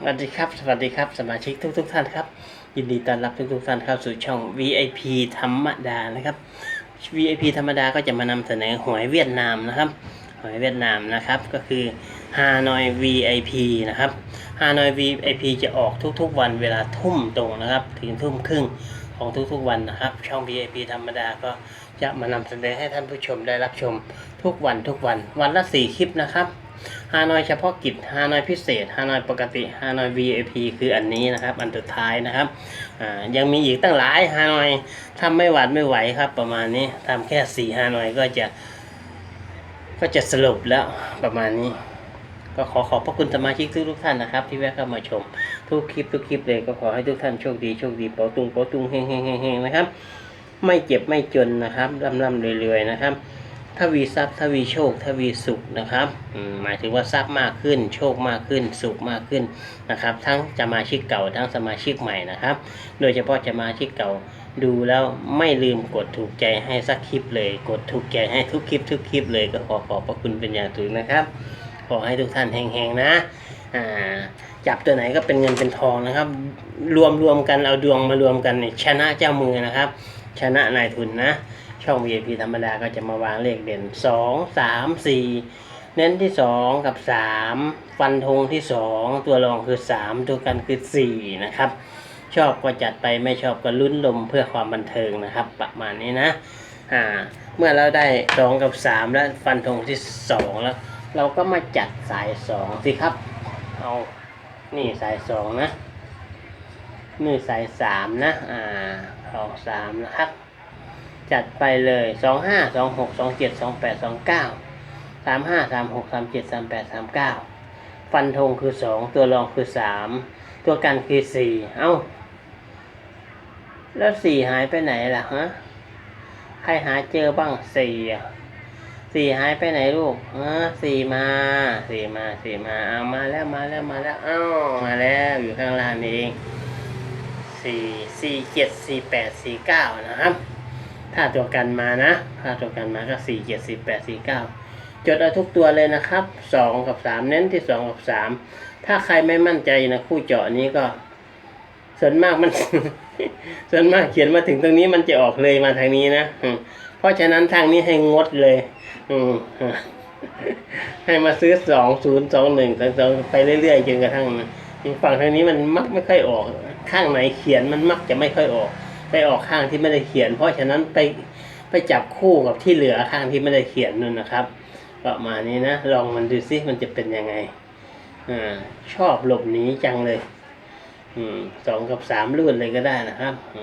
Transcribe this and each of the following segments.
สวัสดีครับ สวัสดีครับ สมาชิกทุกทุกๆท่านครับ ยินดีต้อนรับทุกทุกๆท่านเข้าสู่ช่อง VIP ธรรมดานะครับ VIP ธรรมดาก็จะมานำเสนอหวยเวียดนามนะครับ หวยเวียดนามนะครับ ก็คือฮานอย VIP นะครับฮานอย VIP จะออกทุกๆ วันเวลาทุ่มตรงนะครับ ถึงทุ่มครึ่งของทุกๆวันนะครับ ช่อง VIP ธรรมดาก็จะมานำเสนอให้ท่านผู้ชมได้รับชมทุกวันทุกวัน วันละสี่คลิปนะครับ ฮานอยเฉพาะกิจฮานอยพิเศษฮานอยปกติฮานอย VIP คืออันนี้นะครับ อันสุดท้ายนะครับยังมีอีกตั้งหลายฮานอยทำไม่หวาดไม่ไหวครับ ประมาณนี้ทำแค่สี่ฮานอยก็จะ ก็จะสรุปแล้วประมาณนี้ ก็ขอขอบพระคุณสมาชิกทุกทุกท่านนะครับ ที่แวะเข้ามาชม ทุกคลิปทุกคลิปเลยก็ขอให้ทุกท่านโชคดีโชคดีเป๋าตุงเป๋าตุงเฮงเฮงเฮงเฮงนะครับ ไม่เจ็บไม่จนนะครับร่ำร่ำรวยๆนะครับ ถ้าวีทรัพย์ถ้าวีโชคถ้าวีสุขนะครับหมายถึงว่าทรัพย์มากขึ้น โชคมากขึ้น สุขมากขึ้นนะครับ ทั้งสมาชิกเก่าทั้งสมาชิกใหม่นะครับ โดยเฉพาะสมาชิกเก่าดูแล้วไม่ลืมกดถูกใจให้สักคลิปเลย กดถูกใจให้ทุกคลิปทุกคลิปเลยก็ขอขอบพระคุณเป็นอย่างสูงนะครับ ขอให้ทุกท่านแห่งๆนะจับตัวไหนก็เป็นเงินเป็นทองนะครับ รวมรวมกันเอาดวงมารวมกันชนะเจ้ามือนะครับ ชนะนายทุนนะ ช่อง VIP ธรรมดาก็จะมาวางเลขเด่น 2 3 4 เน้นที่ 2 กับ 3 ฟันธงที่ 2 ตัวรองคือ 3 ตัวกันคือ 4 นะครับ ชอบก็จัดไปไม่ชอบก็ลุ้นลมเพื่อความบันเทิงนะครับ ประมาณนี้นะอ่าเมื่อเราได้ 2 กับ 3 แล้วฟันธงที่ 2 แล้ว เราก็มาจัดสาย 2 สิครับ เอานี่สาย 2 นะนี่สาย 3 นะอ่าเองสา3นะครับ จัดไปเลยสองห้าสองหกสองเจ็ดสองแปดสองเก้าสามห้าสามหกสามเจ็ดสามแปดสามเก้าฟันธงคือสองตัวรองคือสามตัวกันคือสี่เอ้า แล้วสี่หายไปไหนล่ะฮะใครหาเจอบ้างสี่สี่หายไปไหนลูกฮะสี่มาสี่มาสี่มาเอามาแล้วมาแล้วมาแล้วเอ้ามาแล้วอยู่ข้างล่างนี่เองสี่สี่เจ็ดสี่แปดสี่เก้านะครับ ถ้าตัวกันมานะ ถ้าตัวกันมาก็สี่เจ็ดสี่แปดสี่เก้าจดเอาทุกตัวเลยนะครับสองกับสามเน้นที่สองกับสามถ้าใครไม่มั่นใจนะคู่เจาะนี้ก็ ส่วนมากมัน ส่วนมากเขียนมาถึงตรงนี้มันจะออกเลยมาทางนี้นะเพราะฉะนั้นทางนี้ให้งดเลย อืมให้มาซื้อสองศูนย์สองหนึ่งสองสองไปเรื่อยๆจนกระทั่งฝั่งทางนี้มันมักไม่ค่อยออก ข้างไหนเขียนมันมักจะไม่ค่อยออก ไปออกข้างที่ไม่ได้เขียน เพราะฉะนั้นไปไปจับคู่กับที่เหลือข้างที่ไม่ได้เขียนนู่นนะครับประมาณนี้นะลองมันดูซิมันจะเป็นยังไงอ่าชอบหลบหนีจังเลย อืมสองกับสามรุ่นเลยก็ได้นะครับอ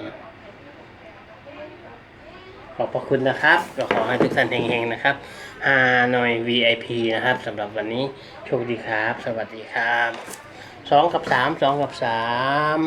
ขอบพระคุณนะครับก็ขอให้ทุกท่านเฮงๆนะครับฮานอย VIP นะครับสำหรับวันนี้โชคดีครับ สวัสดีครับสองกับสามสองกับสาม